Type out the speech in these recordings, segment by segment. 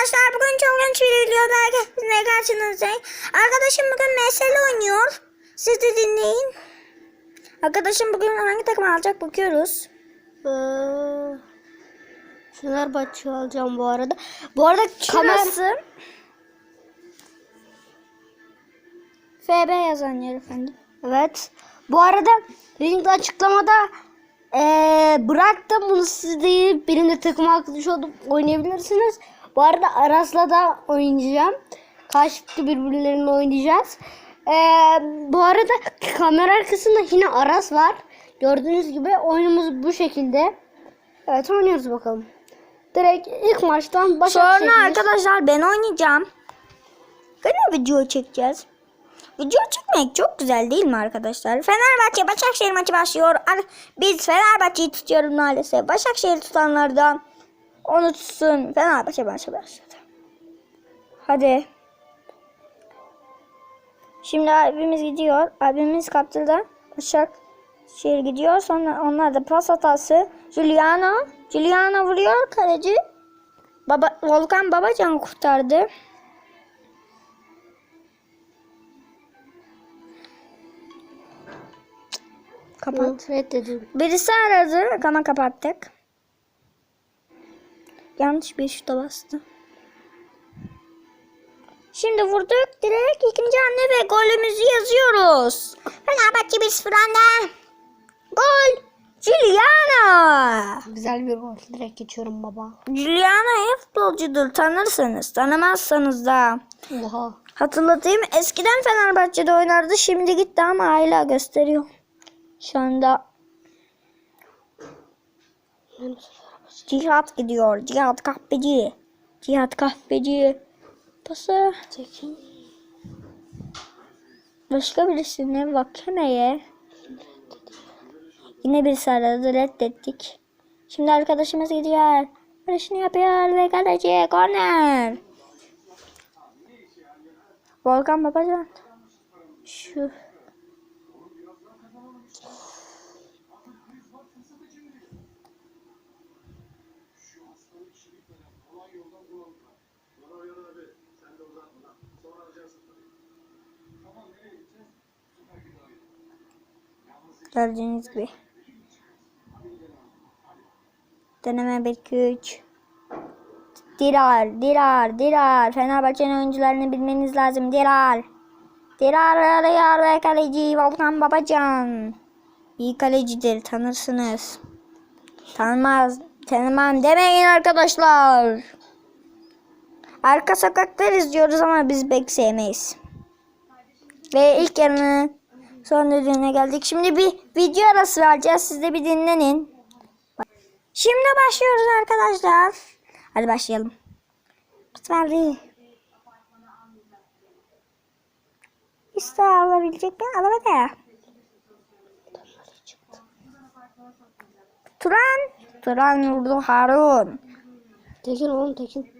Arkadaşlar bugün genç bir videoda sizinle karşınızdayım. Arkadaşım bugün mesele oynuyor. Siz de dinleyin. Arkadaşım bugün hangi takım alacak bakıyoruz. Ee, Fenerbahçe alacağım bu arada. Bu arada kamera... Şurası. FB yazan yer efendim. Evet. Bu arada linkte açıklamada ee, bıraktım bunu siz değil. Benimle takım arkadaş olup oynayabilirsiniz. Bu arada Aras'la da oynayacağım. Karşılıklı birbirleriyle oynayacağız. Ee, bu arada kamera arkasında yine Aras var. Gördüğünüz gibi oyunumuz bu şekilde. Evet oynuyoruz bakalım. Direkt ilk maçtan Başakşehir. Sonra arkadaşlar ben oynayacağım. Gene video çekeceğiz. Video çekmek çok güzel değil mi arkadaşlar? Fenerbahçe Başakşehir maçı başlıyor. Biz Fenerbahçe'yi tutuyoruz maalesef. Başakşehir tutanlardan onu tutsun. Fenerbahçe maçı başladı. Hadi. Şimdi abimiz gidiyor. Abimiz kaptırdı. Başakşehir gidiyor. Sonra onlar da pas hatası. Giuliano. Giuliano vuruyor kaleci. Baba, Volkan Babacan kurtardı. Kapat. Evet, reddedim. Birisi aradı ama kapattık. Yanlış bir şuta bastı. Şimdi vurduk direkt ikinci hamle ve golümüzü yazıyoruz. Fenerbahçe 1-0 önde. Gol. Giuliano. Güzel bir gol. Direkt geçiyorum baba. Giuliano iyi futbolcudur tanırsınız. Tanımazsanız da. Oha. Hatırlatayım eskiden Fenerbahçe'de oynardı şimdi gitti ama hala gösteriyor. Şu anda Cihat gidiyor. Cihat kahveci. Cihat kahveci. Pası Çekin. başka birisine Vakeme'ye. Yine bir aradı reddettik. Şimdi arkadaşımız gidiyor. Barışını yapıyor ve kaleci korner. Volkan Babacan. Şu. Gördüğünüz gibi. Deneme 1 2 3. Dirar, Dirar, Dirar. Fenerbahçe'nin oyuncularını bilmeniz lazım. Dirar. Dirar arıyor ve kaleci Volkan Babacan. İyi kalecidir tanırsınız. Tanımaz, tanımam demeyin arkadaşlar. Arka sokaklar izliyoruz ama biz pek sevmeyiz. Ve ilk yarının son düdüğüne geldik. Şimdi bir video arası vereceğiz. Siz de bir dinlenin. Şimdi başlıyoruz arkadaşlar. Hadi başlayalım. Verdi. İşte alabilecek mi? Alamadı. Turan. Turan vurdu Harun. Tekin oğlum Tekin.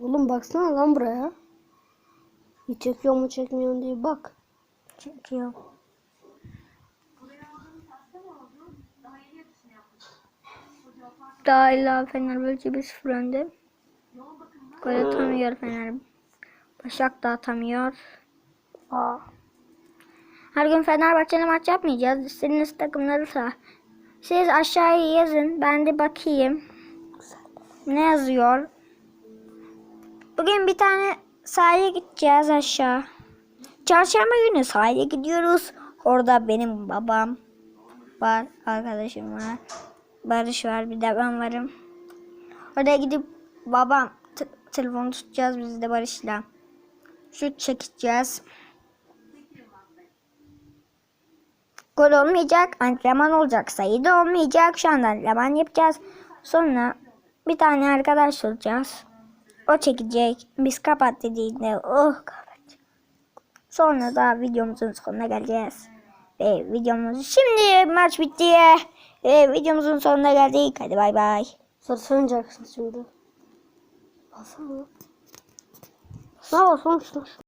Oğlum baksana lan buraya. Bir çekiyor mu çekmiyor diye bak. Çekiyor. Daha ila Fenerbahçe bir sıfır önde. Gol atamıyor Fener. Başak da atamıyor. Aa. Her gün Fenerbahçe'yle maç yapmayacağız. İstediğiniz takımlarsa siz aşağıya yazın. Ben de bakayım. Ne yazıyor? Bugün bir tane sahile gideceğiz aşağı. Çarşamba günü sahile gidiyoruz. Orada benim babam var, arkadaşım var. Barış var, bir de ben varım. Oraya gidip babam telefonu tutacağız biz de Barış'la. Şut çekeceğiz. Gol olmayacak, antrenman olacak, sayı da olmayacak. Şu anda antrenman yapacağız. Sonra bir tane arkadaş olacağız. O çekecek. Biz kapat dediğinde oh kapat. Sonra da videomuzun sonuna geleceğiz. Ve videomuz şimdi maç bitti. Ve videomuzun sonuna geldik. Hadi bay bay. Söyleyeceksin şimdi. Basana. Ne var sonuçta?